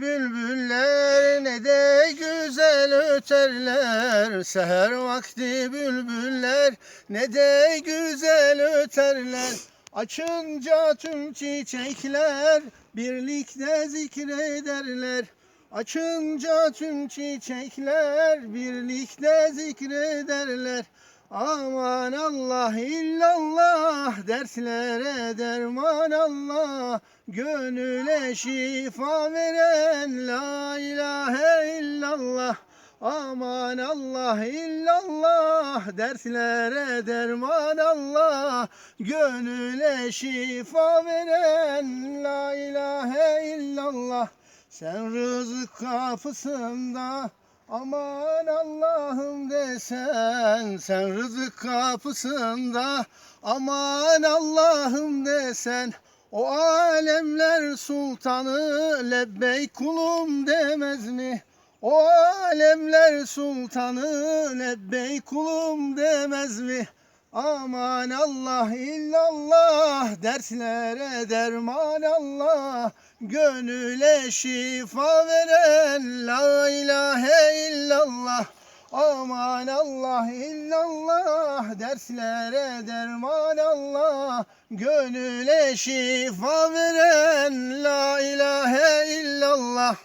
bülbüller ne de güzel öterler. Seher vakti bülbüller ne de güzel öterler. Açınca tüm çiçekler birlikte zikrederler. Açınca tüm çiçekler birlikte zikrederler. Aman Allah illallah derslere derman Allah Gönüle şifa veren la ilahe illallah Aman Allah illallah derslere derman Allah. Gönüle şifa veren la ilahe illallah Sen rızık kapısında Aman Allah'ım desen sen rızık kapısında Aman Allah'ım desen o alemler sultanı lebbeyk kulum demez mi? O alemler sultanı lebbeyk kulum demez mi? Aman Allah illallah derslere derman Allah Gönüle şifa veren la ilahe illallah Aman Allah illallah derslere derman Allah. Gönüle şifa veren la ilahe illallah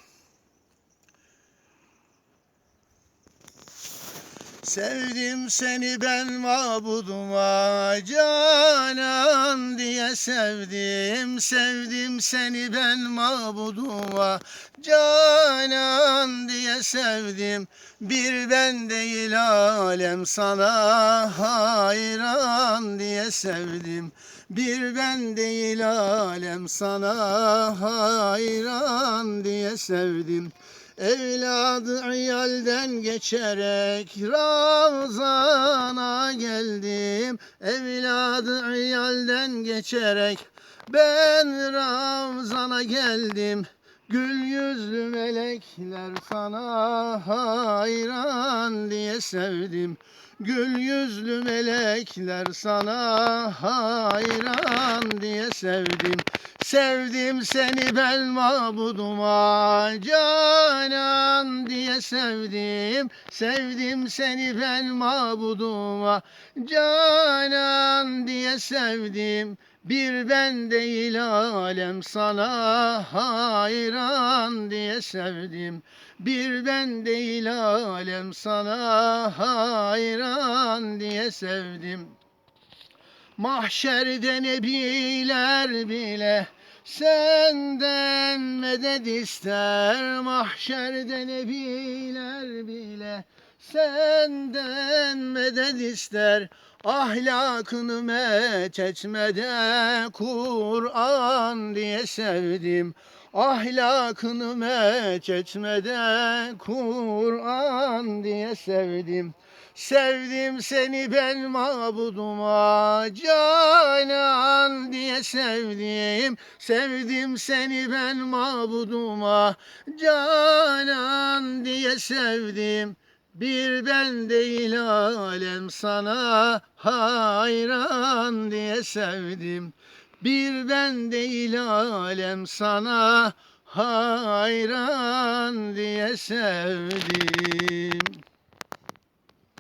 Sevdim seni ben mabuduma canan diye sevdim. Sevdim seni ben mabuduma canan diye sevdim. Bir ben değil alem sana hayran diye sevdim. Bir ben değil alem sana hayran diye sevdim Evladı iyalden geçerek Ravzana geldim. Evladı iyalden geçerek Ben Ravzana geldim. Gül yüzlü melekler sana hayran diye sevdim. Gül yüzlü melekler sana hayran diye sevdim. Sevdim seni ben mabuduma canan diye sevdim Sevdim seni ben mabuduma. Canan diye sevdim bir ben değil alem sana hayran diye sevdim. Bir ben değil alem sana hayran diye sevdim. Mahşerde nebiler bile senden medet ister Mahşerde nebiler bile. Senden medet ister Ahlakını met etmede Kur'an diye sevdim. Ahlakını met etmede Kur'an diye sevdim Sevdim seni ben mabuduma canan diye sevdim. Sevdim seni ben mabuduma canan diye sevdim. Bir ben değil alem sana hayran diye sevdim. Bir ben değil alem sana hayran diye sevdim